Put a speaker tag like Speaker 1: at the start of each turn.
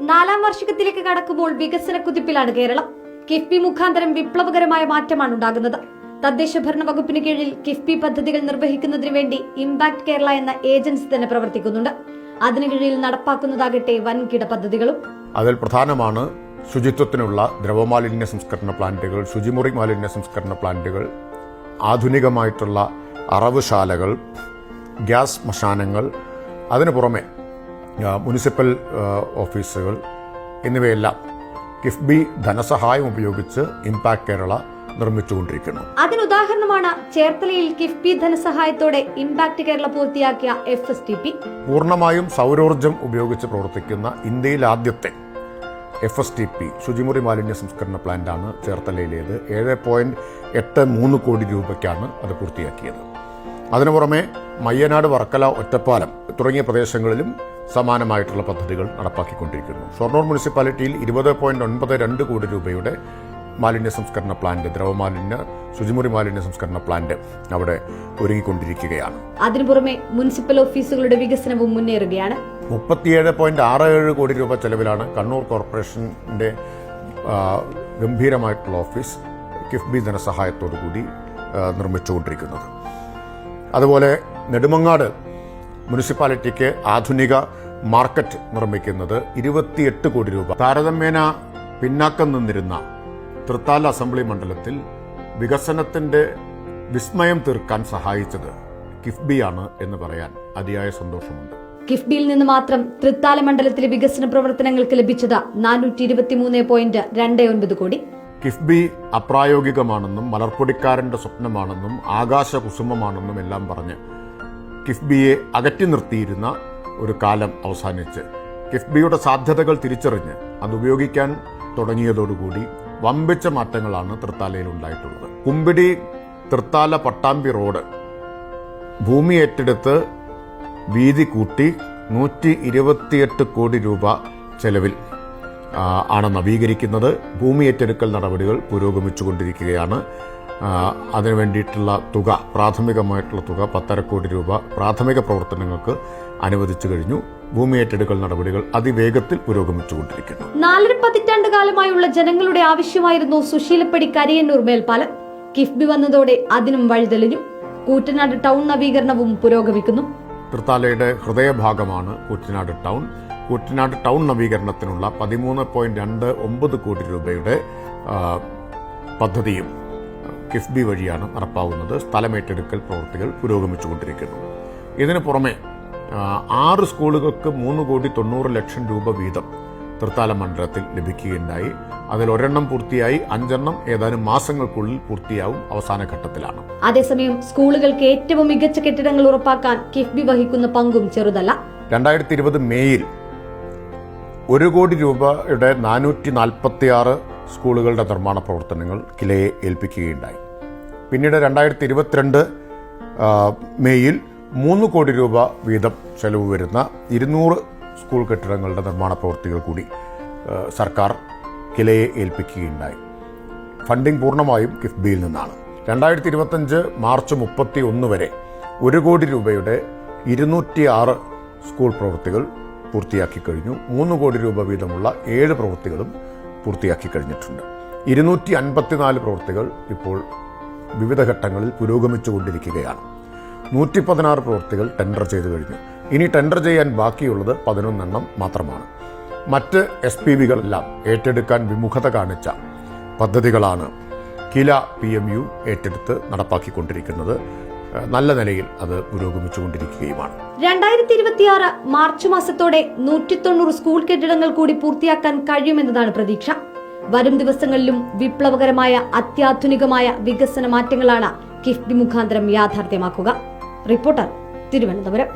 Speaker 1: നാലാം വാർഷികത്തിലേക്ക് കടക്കുമ്പോൾ വികസന കുതിപ്പിലാണ് കേരളം. കിഫ്ബി മുഖാന്തരം വിപ്ലവകരമായ മാറ്റമാണ് ഉണ്ടാകുന്നത്. തദ്ദേശ ഭരണ വകുപ്പിന് കീഴിൽ കിഫ്ബി പദ്ധതികൾ നിർവഹിക്കുന്നതിനു വേണ്ടി ഇമ്പാക്ട് കേരള എന്ന ഏജൻസി തന്നെ പ്രവർത്തിക്കുന്നുണ്ട്. അതിനു കീഴിൽ നടപ്പാക്കുന്നതാകട്ടെ വൻകിട പദ്ധതികളും.
Speaker 2: അതിൽ പ്രധാനമാണ് ശുചിത്വത്തിനുള്ള ദ്രവമാലിന്യ സംസ്കരണ പ്ലാന്റുകൾ ശുചിമുറി മാലിന്യ സംസ്കരണ പ്ലാന്റുകൾ ആധുനികമായിട്ടുള്ള അറവുശാലകൾ ഗ്യാസ് ശ്മശാനങ്ങൾ അതിനു പുറമെ മുനിസിപ്പൽ ഓഫീസുകൾ എന്നിവയെല്ലാം കിഫ്ബി ധനസഹായം ഉപയോഗിച്ച് ഇമ്പാക്ട് കേരള നിർമ്മിച്ചുകൊണ്ടിരിക്കുന്നു.
Speaker 1: അതിനുദാഹരണമാണ് ചേർത്തലയിൽ കിഫ്ബി ധനസഹായത്തോടെ ഇമ്പാക്ട് കേരള പൂർത്തിയാക്കിയ എഫ് എസ് ടി പി
Speaker 2: പൂർണമായും സൗരോർജം ഉപയോഗിച്ച് പ്രവർത്തിക്കുന്ന ഇന്ത്യയിൽ ആദ്യത്തെ എഫ് എസ് ടി പി ശുചിമുറി മാലിന്യ സംസ്കരണ പ്ലാന്റാണ് ചേർത്തലയിലേത്. ഏഴ് പോയിന്റ് എട്ട് മൂന്ന് കോടി രൂപയ്ക്കാണ് അത് പൂർത്തിയാക്കിയത്. അതിനു പുറമെ മയ്യനാട് വർക്കല ഒറ്റപ്പാലം തുടങ്ങിയ പ്രദേശങ്ങളിലും സമാനമായിട്ടുള്ള പദ്ധതികൾ നടപ്പാക്കിക്കൊണ്ടിരിക്കുന്നു. ഷൊർണൂർ മുനിസിപ്പാലിറ്റിയിൽ ഇരുപത് പോയിന്റ് ഒൻപത് രണ്ട് കോടി രൂപയുടെ മാലിന്യ സംസ്കരണ പ്ലാന്റ് ദ്രവമാലിന്യ ശുചിമുറി മാലിന്യ സംസ്കരണ പ്ലാന്റ് അവിടെ ഒരുങ്ങിക്കൊണ്ടിരിക്കുകയാണ്.
Speaker 1: അതിനു പുറമെ മുനിസിപ്പൽ ഓഫീസുകളുടെ വികസനവും മുന്നേറുകയാണ്.
Speaker 2: മുപ്പത്തിയേഴ് പോയിന്റ് ആറ് ഏഴ് കോടി രൂപ ചെലവിലാണ് കണ്ണൂർ കോർപ്പറേഷന്റെ ഗംഭീരമായിട്ടുള്ള ഓഫീസ് കിഫ്ബി ധനസഹായത്തോടു കൂടി നിർമ്മിച്ചുകൊണ്ടിരിക്കുന്നത്. അതുപോലെ നെടുമങ്ങാട് മുനിസിപ്പാലിറ്റിക്ക് ആധുനിക മാർക്കറ്റ് നിർമ്മിക്കുന്നത് ഇരുപത്തിയെട്ട് കോടി രൂപ. താരതമ്യേന പിന്നാക്കം നിന്നിരുന്ന തൃത്താല അസംബ്ലി മണ്ഡലത്തിൽ വികസനത്തിന്റെ വിസ്മയം തീർക്കാൻ സഹായിച്ചത് കിഫ്ബിയാണ് എന്ന് പറയാൻ അതിയായ സന്തോഷമുണ്ട്.
Speaker 1: കിഫ്ബിയിൽ നിന്ന് മാത്രം തൃത്താല മണ്ഡലത്തിലെ വികസന പ്രവർത്തനങ്ങൾക്ക് ലഭിച്ചത് നാനൂറ്റി ഇരുപത്തിമൂന്ന് പോയിന്റ് രണ്ട് ഒൻപത് കോടി.
Speaker 2: കിഫ്ബി അപ്രായോഗികമാണെന്നും മലർപ്പൊടിക്കാരന്റെ സ്വപ്നമാണെന്നും ആകാശകുസുമമാണെന്നും എല്ലാം പറഞ്ഞ് കിഫ്ബിയെ അകറ്റി നിർത്തിയിരുന്ന ഒരു കാലം അവസാനിച്ച് കിഫ്ബിയുടെ സാധ്യതകൾ തിരിച്ചറിഞ്ഞ് അത് ഉപയോഗിക്കാൻ തുടങ്ങിയതോടുകൂടി വമ്പിച്ച മാറ്റങ്ങളാണ് തൃത്താലയിൽ ഉണ്ടായിട്ടുള്ളത്. കുമ്പിടി തൃത്താല പട്ടാമ്പി റോഡ് ഭൂമി ഏറ്റെടുത്ത് വീതി കൂട്ടി നൂറ്റി ഇരുപത്തിയെട്ട് കോടി രൂപ ചെലവിൽ ആണ് നവീകരിക്കുന്നത്. ഭൂമി ഏറ്റെടുക്കൽ നടപടികൾ പുരോഗമിച്ചുകൊണ്ടിരിക്കുകയാണ്. അതിനു വേണ്ടിയിട്ടുള്ള തുക പ്രാഥമികമായിട്ടുള്ള തുക പത്തര കോടി രൂപ പ്രാഥമിക പ്രവർത്തനങ്ങൾക്ക് അനുവദിച്ചു കഴിഞ്ഞു. ഭൂമി ഏറ്റെടുക്കൽ നടപടികൾ അതിവേഗത്തിൽ പുരോഗമിച്ചുകൊണ്ടിരിക്കുന്നു.
Speaker 1: നാലര പതിറ്റാണ്ട് കാലമായുള്ള ജനങ്ങളുടെ ആവശ്യമായിരുന്നു സുശീലപ്പടി കരിയന്നൂർ മേൽപ്പാലം. കിഫ്ബി വന്നതോടെ അതിനും വഴിതെളിഞ്ഞു. കൂറ്റനാട് ടൗൺ നവീകരണവും പുരോഗമിക്കുന്നു.
Speaker 2: തൃത്താലയുടെ ഹൃദയഭാഗമാണ് കൂറ്റനാട് ടൗൺ. കൂറ്റനാട് ടൗൺ നവീകരണത്തിനുള്ള പതിമൂന്ന് പോയിന്റ് രണ്ട് ഒമ്പത് കോടി രൂപയുടെ പദ്ധതിയും കിഫ്ബി വഴിയാണ് നടപ്പാവുന്നത്. സ്ഥലമേറ്റെടുക്കൽ പ്രവൃത്തികൾ പുരോഗമിച്ചുകൊണ്ടിരിക്കുന്നു. ഇതിനു പുറമെ ആറ് സ്കൂളുകൾക്ക് മൂന്ന് കോടി തൊണ്ണൂറ് ലക്ഷം രൂപ വീതം തൃത്താല മണ്ഡലത്തിൽ ലഭിക്കുകയുണ്ടായി. അതിൽ ഒരെണ്ണം പൂർത്തിയായി അഞ്ചെണ്ണം ഏതാനും മാസങ്ങൾക്കുള്ളിൽ പൂർത്തിയാവും അവസാന ഘട്ടത്തിലാണ്.
Speaker 1: അതേസമയം സ്കൂളുകൾക്ക് ഏറ്റവും മികച്ച കെട്ടിടങ്ങൾ ഉറപ്പാക്കാൻ കിഫ്ബി വഹിക്കുന്ന പങ്കും ചെറുതല്ല.
Speaker 2: രണ്ടായിരത്തി ഇരുപത് മേയിൽ ഒരു കോടി രൂപയുടെ നാനൂറ്റി നാൽപ്പത്തി ആറ് സ്കൂളുകളുടെ നിർമ്മാണ പ്രവർത്തനങ്ങൾ കിലയെ ഏൽപ്പിക്കുകയുണ്ടായി. പിന്നീട് രണ്ടായിരത്തി ഇരുപത്തിരണ്ട് മെയ്യിൽ മൂന്ന് കോടി രൂപ വീതം ചെലവ് വരുന്ന ഇരുന്നൂറ് സ്കൂൾ കെട്ടിടങ്ങളുടെ നിർമ്മാണ പ്രവൃത്തികൾ കൂടി സർക്കാർ കിലയെ ഏൽപ്പിക്കുകയുണ്ടായി. ഫണ്ടിംഗ് പൂർണമായും കിഫ്ബിയിൽ നിന്നാണ്. രണ്ടായിരത്തി ഇരുപത്തഞ്ച് മാർച്ച് മുപ്പത്തി ഒന്ന് വരെ ഒരു കോടി രൂപയുടെ ഇരുന്നൂറ്റി ആറ് സ്കൂൾ പ്രവൃത്തികൾ പൂർത്തിയാക്കി കഴിഞ്ഞു. മൂന്ന് കോടി രൂപ വീതമുള്ള ഏഴ് പ്രവൃത്തികളും പൂർത്തിയാക്കി കഴിഞ്ഞിട്ടുണ്ട്. ഇരുന്നൂറ്റി അൻപത്തിനാല് പ്രവൃത്തികൾ ഇപ്പോൾ വിവിധ ഘട്ടങ്ങളിൽ പുരോഗമിച്ചുകൊണ്ടിരിക്കുകയാണ്. നൂറ്റി പതിനാറ് പ്രവൃത്തികൾ ടെൻഡർ ചെയ്തു കഴിഞ്ഞു. ഇനി ടെൻഡർ ചെയ്യാൻ ബാക്കിയുള്ളത് പതിനൊന്നെണ്ണം മാത്രമാണ്. മറ്റ് എസ് പി വികളെല്ലാം ഏറ്റെടുക്കാൻ വിമുഖത കാണിച്ച പദ്ധതികളാണ് കില പി എം യു ഏറ്റെടുത്ത് നടപ്പാക്കിക്കൊണ്ടിരിക്കുന്നത്. നല്ല നിലയിൽ അത് പുരോഗമിച്ചുകൊണ്ടിരിക്കുകയുമാണ്.
Speaker 1: രണ്ടായിരത്തി ഇരുപത്തിയാറ് മാർച്ച് മാസത്തോടെ നൂറ്റി തൊണ്ണൂറ് സ്കൂൾ കെട്ടിടങ്ങൾ കൂടി പൂർത്തിയാക്കാൻ കഴിയുമെന്നതാണ് പ്രതീക്ഷ. വരും ദിവസങ്ങളിലും വിപ്ലവകരമായ അത്യാധുനികമായ വികസന മാറ്റങ്ങളാണ് കിഫ്ബി മുഖാന്തരം യാഥാർത്ഥ്യമാക്കുക. റിപ്പോർട്ടർ തിരുവനന്തപുരം.